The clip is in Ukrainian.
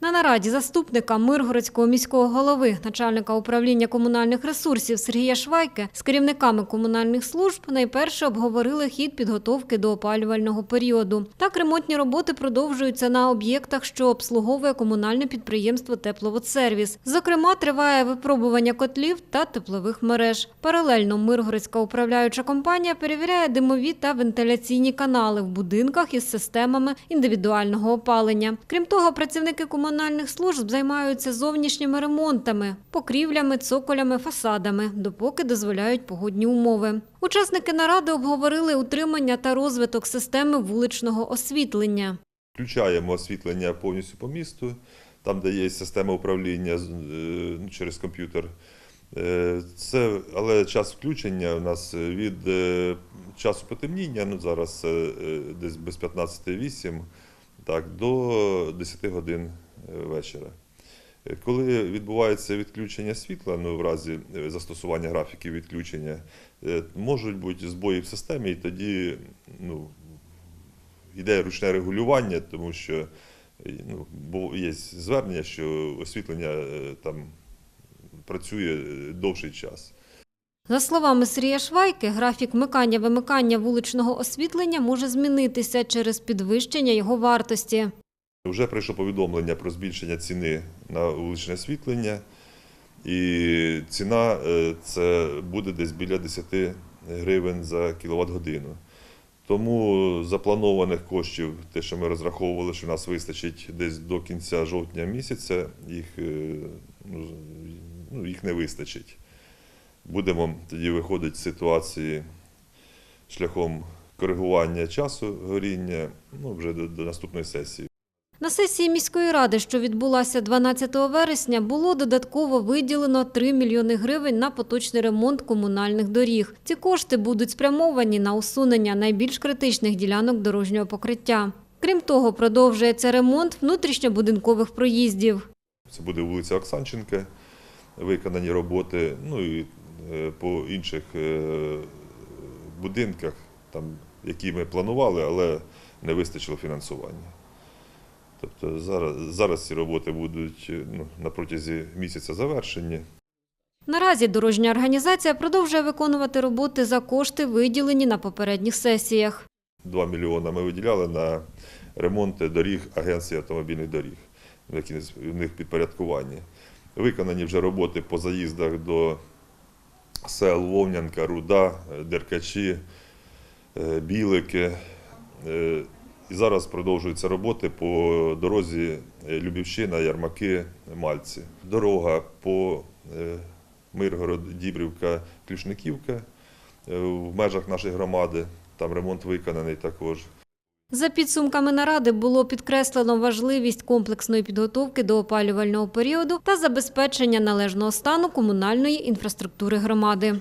На нараді заступника Миргородського міського голови, начальника управління комунальних ресурсів Сергія Швайки з керівниками комунальних служб найперше обговорили хід підготовки до опалювального періоду. Так ремонтні роботи продовжуються на об'єктах, що обслуговує комунальне підприємство Тепловодсервіс. Зокрема, триває випробування котлів та теплових мереж. Паралельно Миргородська управляюча компанія перевіряє димові та вентиляційні канали в будинках із системами індивідуального опалення. Крім того, працівники комунальних служб займаються зовнішніми ремонтами, покрівлями, цоколями, фасадами, допоки дозволяють погодні умови. Учасники наради обговорили утримання та розвиток системи вуличного освітлення. Включаємо освітлення повністю по місту, там, де є система управління е, через комп'ютер. Е, Це, але час включення у нас від е, часу потемніння, ну зараз десь без 15.08, так, до 10 годин вечора. Коли відбувається відключення світла, ну в разі е, застосування графіків відключення, е, можуть бути збої в системі, і тоді ну, йде ручне регулювання, тому що е, ну, є звернення, що освітлення там працює довший час. За словами Сергія Швайки, графік вмикання-вимикання вуличного освітлення може змінитися через підвищення його вартості. Вже прийшло повідомлення про збільшення ціни на вуличне освітлення, і ціна е, це буде десь біля 10 гривень за кіловат годину. Тому запланованих коштів, те, що ми розраховували, що нас вистачить десь до кінця жовтня місяця, їх, е, ну, ну, їх не вистачить. Будемо тоді виходити з ситуації шляхом коригування часу горіння ну, вже до, до наступної сесії. На сесії міської ради, що відбулася 12 вересня, було додатково виділено 3 мільйони гривень на поточний ремонт комунальних доріг. Ці кошти будуть спрямовані на усунення найбільш критичних ділянок дорожнього покриття. Крім того, продовжується ремонт внутрішньобудинкових проїздів. Це буде вулиця Оксанченка, виконані роботи, ну і е, по інших е, будинках, там, які ми планували, але не вистачило фінансування. Тобто зараз, зараз ці роботи будуть е, ну, на протязі місяця завершені. Наразі дорожня організація продовжує виконувати роботи за кошти, виділені на попередніх сесіях. 2 мільйони ми виділяли на ремонт доріг Агенції автомобільних доріг, які в них підпорядкування. Виконані вже роботи по заїздах до сел Вовнянка, Руда, Деркачі, е, Білики. І зараз продовжуються роботи по дорозі е, Любівщина, Ярмаки, Мальці. Дорога по е, Миргород, Дібрівка, Клюшниківка е, в межах нашої громади. Там ремонт виконаний також. За підсумками наради було підкреслено важливість комплексної підготовки до опалювального періоду та забезпечення належного стану комунальної інфраструктури громади.